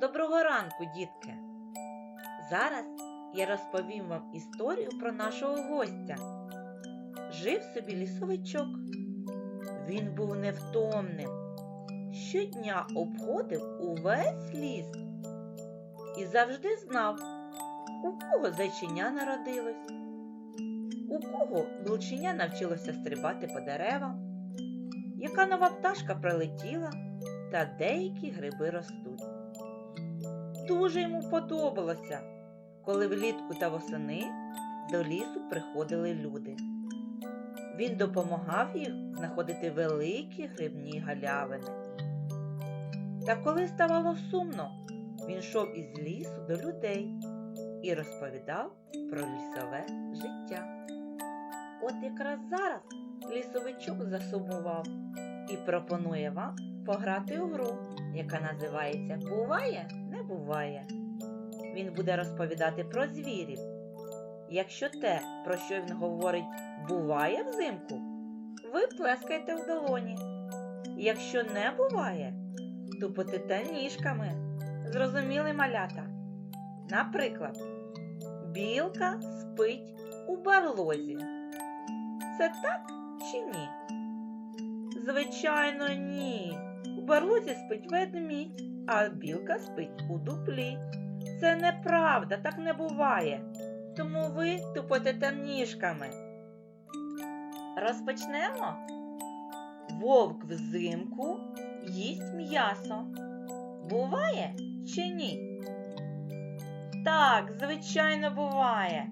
Доброго ранку, дітки! Зараз я розповім вам історію про нашого гостя. Жив собі лісовичок. Він був невтомним. Щодня обходив увесь ліс і завжди знав, у кого зайчиня народилось, у кого блучиня навчилося стрибати по деревам, яка нова пташка прилетіла та деякі гриби ростуть. Дуже йому подобалося, коли влітку та восени до лісу приходили люди. Він допомагав їх знаходити великі грибні галявини. Та коли ставало сумно, він йшов із лісу до людей і розповідав про лісове життя. От якраз зараз лісовичок засумував і пропонує вам пограти у гру, яка називається Буває, буває. Він буде розповідати про звірів. Якщо те, про що він говорить, буває взимку, ви плескайте в долоні. Якщо не буває, тупотите ніжками. Зрозуміли малята. Наприклад, білка спить у барлозі. Це так чи ні? Звичайно, ні. У барлозі спить ведмідь, а білка спить у дуплі. Це неправда, так не буває. Тому ви тупотите ніжками. Розпочнемо. Вовк взимку їсть м'ясо. Буває чи ні? Так, звичайно, буває.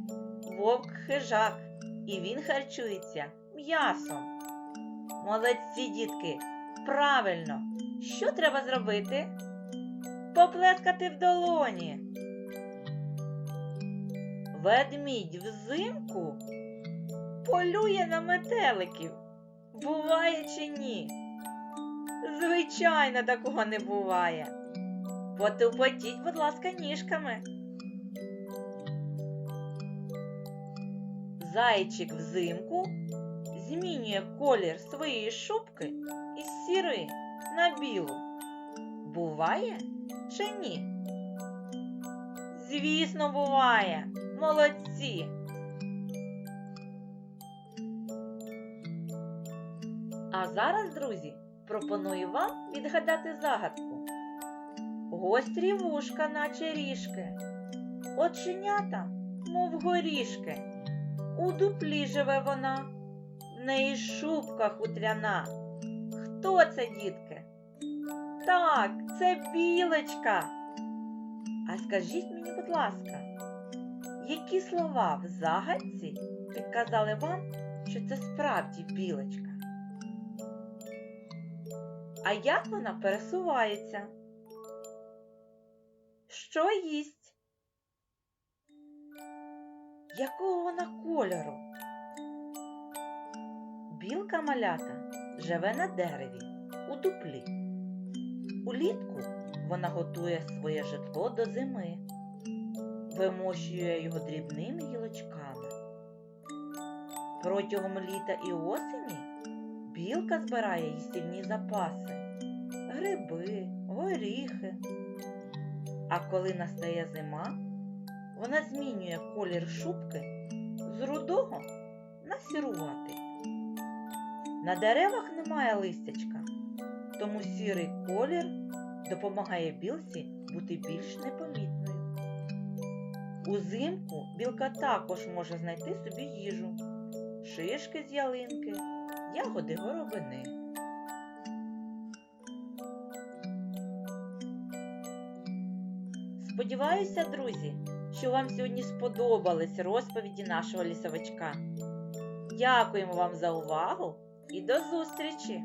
Вовк хижак, і він харчується м'ясом. Молодці, дітки! Правильно! Що треба зробити? Поплескати в долоні. Ведмідь взимку полює на метеликів. Буває чи ні? Звичайно, такого не буває. Потупотіть, будь ласка, ніжками. Зайчик взимку змінює колір своєї шубки із сіри на білу. Буває чи ні? Звісно, буває. Молодці. А зараз, друзі, пропоную вам відгадати загадку. Гострі вушка, наче ріжки, оченята, мов горішки. У дуплі живе вона, в неї шубка хутряна. Хто це, дітки? Так, це білочка. А скажіть мені, будь ласка, які слова в загадці підказали вам, що це справді білочка? А як вона пересувається? Що їсть? Якого вона кольору? Білка малята живе на дереві у дуплі. Улітку вона готує своє житло до зими, вимощує його дрібними гілочками. Протягом літа і осені білка збирає їстівні запаси, гриби, горіхи. А коли настає зима, вона змінює колір шубки з рудого на сіруватий. На деревах немає листячка, тому сірий колір допомагає білці бути більш непомітною. Узимку білка також може знайти собі їжу, шишки з ялинки, ягоди горобини. Сподіваюся, друзі, що вам сьогодні сподобались розповіді нашого лісовичка. Дякуємо вам за увагу і до зустрічі!